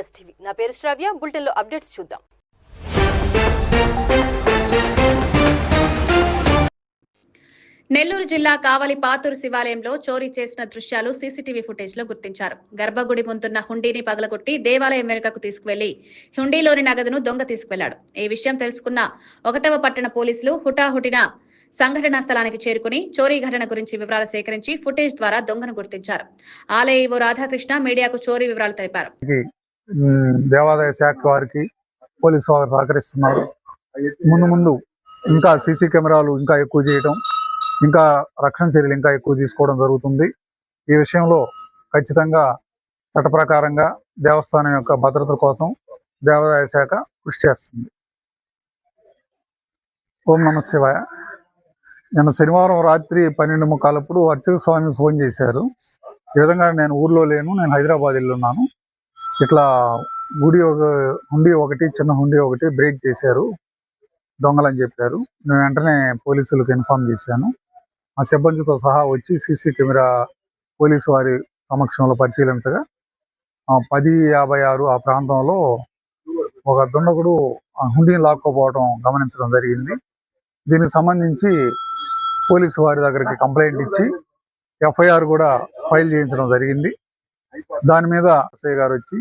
STV నా పేరు శ్రావ్య బులెటిన్లో అప్డేట్స్ చూద్దాం. నెల్లూరు జిల్లా కావలి పాతూరు శివాలయంలో చోరీ చేసిన దృశ్యాలు సీసీటీవీ ఫుటేజ్లో గుర్తించారు. గర్భగుడి ముందున్న హుండీని పగలగొట్టి దేవాలయం వెనుకకు తీసుకువెళ్ళి హుండీలోని నగదును దొంగ తీసుకువెళ్ళాడు ఈ విషయం తెలుసుకున్న ఒకటవ పట్టణ పోలీసులు హుటాహుటిన సంఘటనా స్థలానికి చేరుకుని చోరీ ఘటన గురించి వివరాలు సేకరించి ఫుటేజ్ ద్వారా దొంగను గుర్తించారు. ఆలయ రాధాకృష్ణ మీడియాకు చోరీ వివరాలు తెలిపారు. దేవాదాయ శాఖ వారికి పోలీసు వారు సహకరిస్తున్నారు. ముందు ముందు ఇంకా సీసీ కెమెరాలు ఇంకా ఎక్కువ చేయటం ఇంకా రక్షణ చర్యలు ఇంకా ఎక్కువ తీసుకోవడం జరుగుతుంది. ఈ విషయంలో ఖచ్చితంగా చట్ట ప్రకారంగా దేవస్థానం యొక్క భద్రత కోసం దేవాదాయ శాఖ కృషి చేస్తుంది. ఓం నమ శివాయ. నేను శనివారం రాత్రి పన్నెండు ముక్కాలప్పుడు అర్చక స్వామి ఫోన్ చేశారు. ఈ విధంగా నేను ఊర్లో లేను నేను హైదరాబాద్ వెళ్ళున్నాను. ఇట్లా గుడి ఒక హుండీ ఒకటి చిన్న హుండీ ఒకటి బ్రేక్ చేశారు. దొంగలని చెప్పారు. నేను వెంటనే పోలీసులకు ఇన్ఫార్మ్ చేశాను. ఆ సిబ్బందితో సహా వచ్చి సీసీ కెమెరా పోలీసు వారి సమక్షంలో పరిశీలించగా ఆ, పది యాభై ఆరు ఆ ప్రాంతంలో ఒక దుండగుడు ఆ హుండీని లాక్కోపోవడం గమనించడం జరిగింది. దీనికి సంబంధించి పోలీసు వారి దగ్గరికి కంప్లైంట్ ఇచ్చి ఎఫ్ఐఆర్ కూడా ఫైల్ చేయించడం జరిగింది. దాని మీద అసయ్య గారు వచ్చి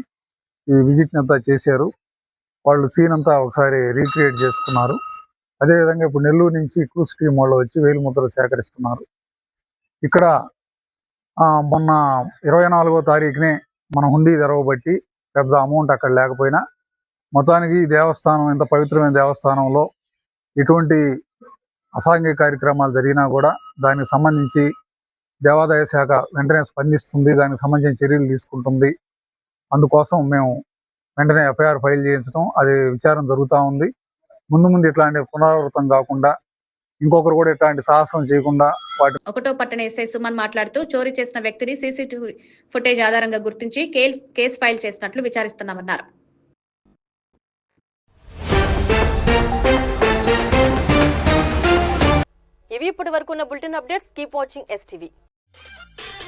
ఈ విజిట్ అంతా చేశారు. వాళ్ళు సీన్ అంతా ఒకసారి రీక్రియేట్ చేసుకున్నారు. అదేవిధంగా ఇప్పుడు నెల్లూరు నుంచి క్రూస్ టీమ్ వాళ్ళు వచ్చి వేలు ముద్రలు సేకరిస్తున్నారు. ఇక్కడ ఆ, మొన్న ఇరవై నాలుగో తారీఖునే మన హుండీ తెరవబట్టి పెద్ద అమౌంట్ అక్కడ లేకపోయినా మొత్తానికి దేవస్థానం ఇంత పవిత్రమైన దేవస్థానంలో ఎటువంటి అసాంఘిక కార్యక్రమాలు జరిగినా కూడా దానికి సంబంధించి దేవాదాయ శాఖ వెంటనే స్పందిస్తుంది. దానికి సంబంధించిన చర్యలు తీసుకుంటుంది. అందుకోసం మేము వెంటనే ఎఫ్ఐఆర్ ఫైల్ చేయించడం అది విచారం జరుగుతూ ఉంది. ముందు ముందు ఇట్లాంటి పునరావృతం కాకుండా ఇంకొకరు కూడా ఇట్లాంటి సాహసం చేయకుండా వాటి ఒకటో పట్టణ ఎస్ఐ సుమన్ మాట్లాడుతూ చోరీ చేసిన వ్యక్తిని సీసీటీవీ ఫుటేజ్ ఆధారంగా గుర్తించి కేసు ఫైల్ చేసినట్లు విచారిస్తున్నామన్నారు. ఇవి ఇప్పటి వరకు ఉన్న bulletin updates. Keep watching STV.